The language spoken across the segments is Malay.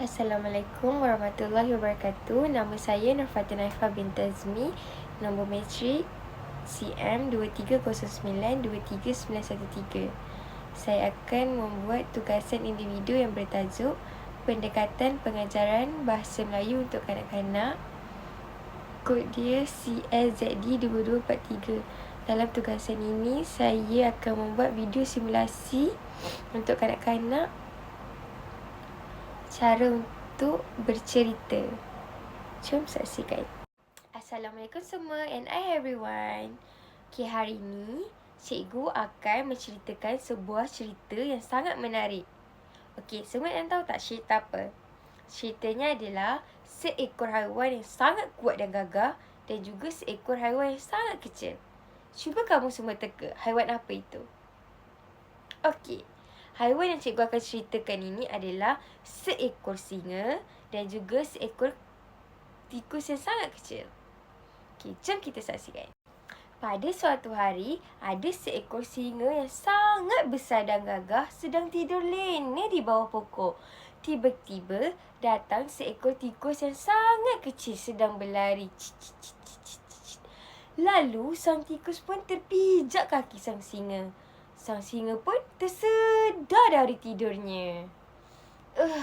Assalamualaikum warahmatullahi wabarakatuh. Nama saya Nurfatin Aifa binti Azmi. Nombor matrik CM 2309-23913. Saya akan membuat tugasan individu yang bertajuk Pendekatan Pengajaran Bahasa Melayu untuk Kanak-Kanak. Kod dia CLZD2243. Dalam tugasan ini, saya akan membuat video simulasi untuk kanak-kanak cara untuk bercerita. Jom saksikan. Assalamualaikum semua and hi everyone. Okay, hari ini cikgu akan menceritakan sebuah cerita yang sangat menarik. Okay, semua yang tahu tak cerita apa? Ceritanya adalah seekor haiwan yang sangat kuat dan gagah dan juga seekor haiwan yang sangat kecil. Cuba kamu semua teka, haiwan apa itu? Okey, Haiwan yang cikgu akan ceritakan ini adalah seekor singa dan juga seekor tikus yang sangat kecil. Okey, jom kita saksikan. Pada suatu hari, ada seekor singa yang sangat besar dan gagah sedang tidur lena di bawah pokok. Tiba-tiba datang seekor tikus yang sangat kecil sedang berlari. Lalu sang tikus pun terpijak kaki sang singa. Sang singa pun tersedar dari tidurnya. Uh.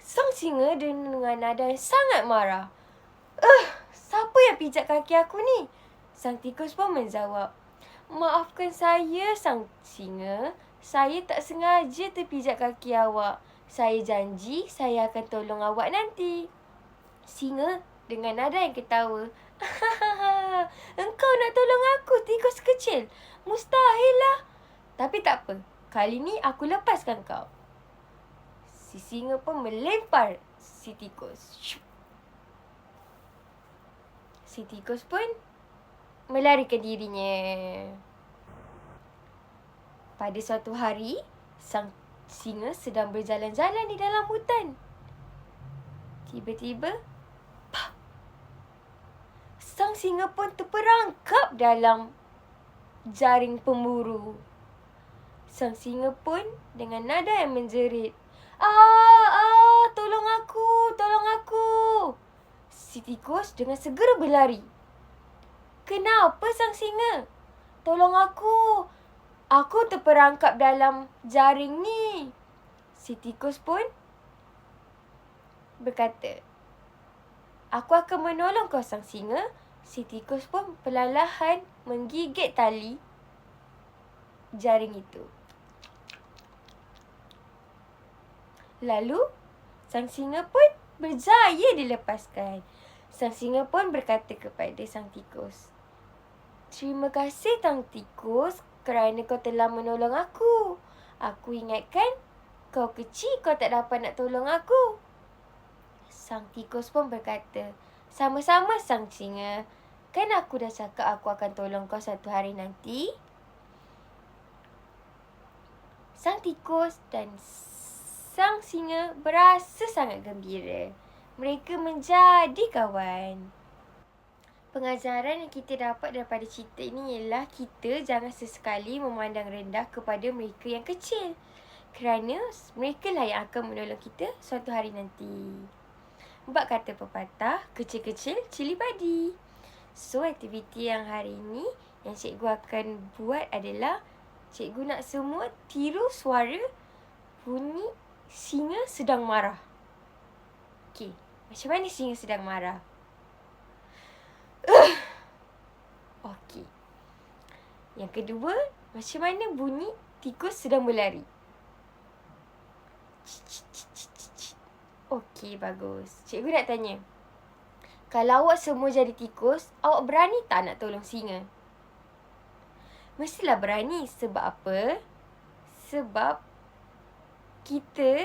Sang singa dengan nada yang sangat marah. Uh, siapa yang pijak kaki aku ni? Sang tikus pun menjawab. Maafkan saya, sang singa. Saya tak sengaja terpijak kaki awak. Saya janji saya akan tolong awak nanti. Singa dengan nada yang ketawa. Engkau nak tolong aku, tikus kecil. Mustahil lah. Tapi tak apa. Kali ni aku lepaskan kau. Si singa pun melempar si tikus. Si tikus pun melarikan dirinya. Pada suatu hari, sang singa sedang berjalan-jalan di dalam hutan. Tiba-tiba, sang singa pun terperangkap dalam jaring pemburu. Sang singa pun dengan nada yang menjerit. Ah, ah, tolong aku, tolong aku. Si tikus dengan segera berlari. Kenapa sang singa? Tolong aku. Aku terperangkap dalam jaring ni. Si tikus pun berkata, Aku akan menolong kau sang singa si tikus pun perlahan menggigit tali jaring itu. Lalu, sang singa pun berjaya dilepaskan. Sang singa pun berkata kepada sang tikus, Terima kasih, Tang Tikus, kerana kau telah menolong aku. Aku ingatkan kau kecil, kau tak dapat nak tolong aku. Sang tikus pun berkata, sama-sama sang singa. Kan aku dah cakap aku akan tolong kau satu hari nanti. Sang tikus dan sang singa berasa sangat gembira. Mereka menjadi kawan. Pengajaran yang kita dapat daripada cerita ini ialah kita jangan sesekali memandang rendah kepada mereka yang kecil. Kerana mereka lah yang akan menolong kita suatu hari nanti. Bak kata pepatah, kecil-kecil cili padi. So, aktiviti yang hari ini yang cikgu akan buat adalah cikgu nak semua tiru suara bunyi singa sedang marah. Okey, macam mana singa sedang marah? Okey. Yang kedua, macam mana bunyi tikus sedang berlari? Okey, bagus. Cikgu nak tanya. Kalau awak semua jadi tikus, awak berani tak nak tolong singa? Mestilah berani. Sebab apa? Sebab kita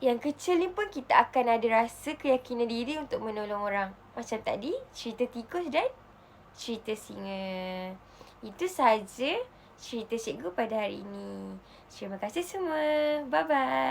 yang kecil ni pun kita akan ada rasa keyakinan diri untuk menolong orang. Macam tadi, cerita tikus dan cerita singa. Itu sahaja cerita cikgu pada hari ini. Terima kasih semua. Bye-bye.